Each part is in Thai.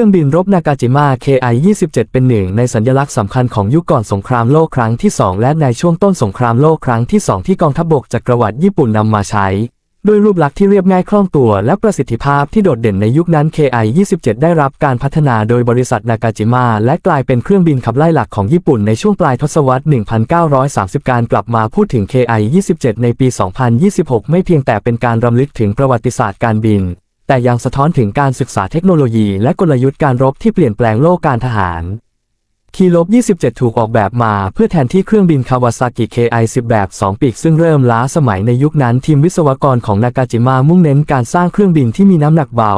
รื่องบินรบนากาจิมะ KI-27 เป็นหนึ่งในสัญลักษณ์สำคัญของยุคก่อนสงครามโลกครั้งที่ 2 และในช่วงต้นสงครามโลกครั้งที่ 2 ที่กองทัพบกจักรวรรดิญี่ปุ่นนำมาใช้ ด้วยรูปลักษณ์ที่เรียบง่ายคล่องตัวและประสิทธิภาพที่โดดเด่นในยุคนั้น KI-27 ได้รับการพัฒนาโดยบริษัทนากาจิมะและกลายเป็นเครื่องบินขับไล่หลักของญี่ปุ่นในช่วงปลายทศวรรษ 1930 การกลับมาพูดถึง KI-27 ในปี 2026 ไม่เพียงแต่เป็นการรำลึกถึงประวัติศาสตร์การบิน แต่ยังสะท้อนถึงการศึกษาเทคโนโลยีและกลยุทธ์การรบที่เปลี่ยนแปลงโลกการทหารคีลบ27 ถูกออกแบบมาเพื่อแทนที่เครื่องบินคาวาซากิ KI-10 แบบ 2 ปีก ซึ่งเริ่มล้าสมัยในยุคนั้นทีมวิศวกรของนากาจิมะมุ่งเน้นการสร้างเครื่องบินที่มีน้ำหนักเบา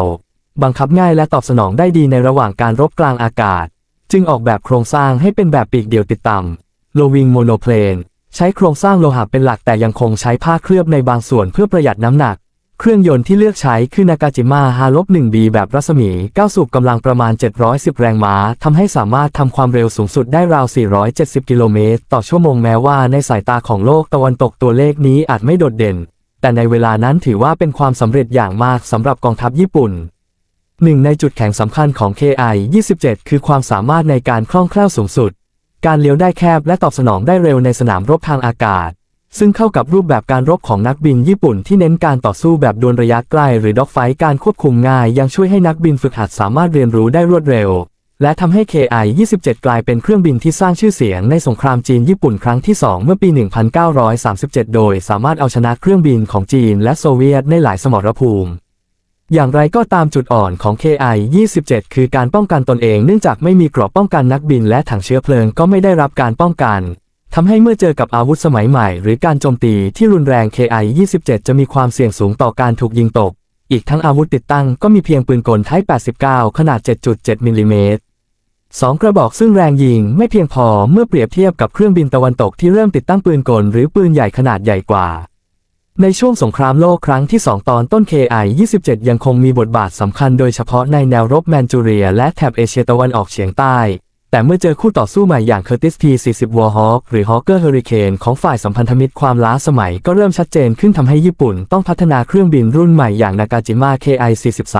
บังคับง่ายและตอบสนองได้ดีในระหว่างการรบกลางอากาศ จึงออกแบบโครงสร้างให้เป็นแบบปีกเดี่ยวติดต่ำโลวิงโมโนเพลน ใช้โครงสร้างโลหะเป็นหลักแต่ยังคงใช้ผ้าเคลือบในบางส่วนเพื่อประหยัดน้ำหนัก เครื่องยนต์ที่เลือกใช้คือนากาจิมะฮาลบ 1B แบบรัศมี 9 สูบกำลังประมาณ 710 แรงม้าทำให้สามารถทำความเร็วสูงสุดได้ราว 470 กิโลเมตร ต่อชั่วโมงแม้ว่าในสายตาของโลกตะวันตกตัวเลขนี้อาจไม่โดดเด่น แต่ในเวลานั้นถือว่าเป็นความสำเร็จอย่างมากสำหรับกองทัพญี่ปุ่นหนึ่งในจุดแข็งสำคัญของ KI-27 คือความสามารถในการคล่องแคล่วสูงสุด การเลี้ยวได้แคบและตอบสนองได้เร็วในสนามรบทางอากาศ ซึ่งเข้ากับรูปแบบการรบของนักบินญี่ปุ่นที่เน้นการต่อสู้แบบดวลระยะใกล้หรือด็อกไฟการควบคุมง่าย ยังช่วยให้นักบินฝึกหัดสามารถเรียนรู้ได้รวดเร็ว และทำให้ KI-27 กลายเป็นเครื่องบินที่สร้างชื่อเสียงในสงครามจีนญี่ปุ่นครั้งที่ 2 เมื่อปี 1937 โดยสามารถเอาชนะเครื่องบินของจีนและโซเวียตในหลายสมรภูมิอย่างไรก็ตามจุดอ่อนของ KI-27 คือการป้องกันตนเองเนื่องจากไม่มีกราะป้องกันนักบินและถังเชื้อเพลิงก็ไม่ได้รับการป้องกัน ทำให้เมื่อเจอกับอาวุธสมัยใหม่ หรือการโจมตีที่รุนแรง KI-27 จะมีความเสี่ยงสูงต่อการถูกยิงตก อีกทั้งอาวุธติดตั้งก็มีเพียงปืนกลไทป์89 ขนาด 7.7 มิลลิเมตรสองกระบอกซึ่งแรงยิงไม่เพียงพอเมื่อเปรียบเทียบกับเครื่องบินตะวันตกที่เริ่มติดตั้งปืนกลหรือปืนใหญ่ขนาดใหญ่กว่า ในช่วงสงครามโลกครั้งที่ 2 ตอนต้น KI-27 ยังคงมีบทบาทสำคัญโดยเฉพาะในแนวรบแมนจูเรียและแถบเอเชียตะวันออกเฉียงใต้ แต่เมื่อเจอคู่ต่อสู้ใหม่อย่าง Curtis P-40 Warhawk หรือ Hawker Hurricane ของฝ่ายสัมพันธมิตรความล้าสมัยก็เริ่มชัดเจนขึ้นทำให้ญี่ปุ่นต้องพัฒนาเครื่องบินรุ่นใหม่อย่างนากาจิมะ KI-43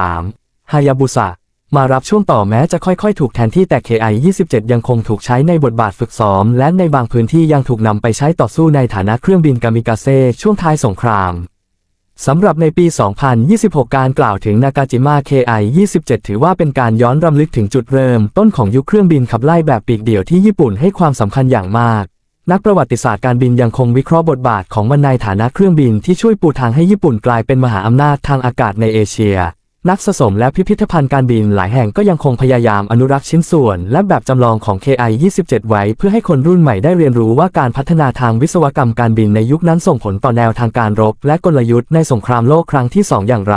Hayabusa มารับช่วงต่อแม้จะค่อยๆ ถูกแทนที่แต่ KI-27 ยังคงถูกใช้ในบทบาทฝึกซ้อม และในบางพื้นที่ยังถูกนำไปใช้ต่อสู้ในฐานะเครื่องบินกามิกาเซ่ช่วงท้ายสงคราม สำหรับในปี 2026 การกล่าวถึงนากาจิมะ KI-27 ถือว่าเป็นการย้อนรำลึกถึงจุดเริ่ม ต้นของยุคเครื่องบินขับไล่แบบปีกเดี่ยวที่ญี่ปุ่นให้ความสำคัญอย่างมาก นักประวัติศาสตร์การบินยังคงวิเคราะห์บทบาทของมันในฐานะเครื่องบินที่ช่วยปูทางให้ญี่ปุ่นกลายเป็นมหาอำนาจทางอากาศในเอเชีย นักสะสมและพิพิธภัณฑ์การบินหลายแห่งก็ยังคงพยายามอนุรักษ์ชิ้นส่วน และแบบจำลองของ KI-27 ไว้ เพื่อให้คนรุ่นใหม่ได้เรียนรู้ว่าการพัฒนาทางวิศวกรรมการบินในยุคนั้นส่งผลต่อแนวทางการรบ และกลยุทธ์ในสงครามโลกครั้งที่ 2 อย่างไร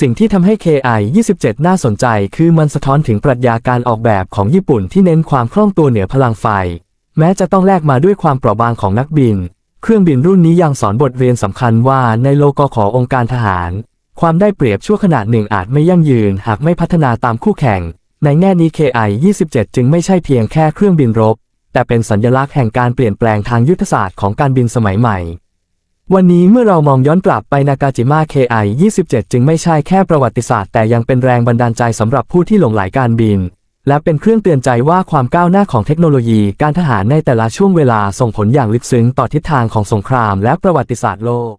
สิ่งที่ทำให้ KI-27 น่าสนใจ คือมันสะท้อนถึงปรัชญาการออกแบบของญี่ปุ่นที่เน้นความคล่องตัวเหนือพลังไฟ แม้จะต้องแลกมาด้วยความเปราะบางของนักบิน เครื่องบินรุ่นนี้ยังสอนบทเรียนสำคัญว่าในโลกขององค์การทหาร ความได้เปรียบชั่วขณะหนึ่งอาจไม่ยั่งยืนหากไม่พัฒนาตามคู่แข่ง ในแง่นี้ KI-27 จึงไม่ใช่เพียงแค่เครื่องบินรบ แต่เป็นสัญลักษณ์แห่งการเปลี่ยนแปลงทางยุทธศาสตร์ของการบินสมัยใหม่ วันนี้เมื่อเรามองย้อนกลับไปนากาจิมะ KI-27 จึงไม่ใช่แค่ประวัติศาสตร์แต่ยังเป็นแรงบันดาลใจสำหรับผู้ที่หลงใหลการบิน และเป็นเครื่องเตือนใจว่าความก้าวหน้าของเทคโนโลยีการทหารในแต่ละช่วงเวลาส่งผลอย่างลึกซึ้งต่อทิศทางของสงครามและประวัติศาสตร์โลก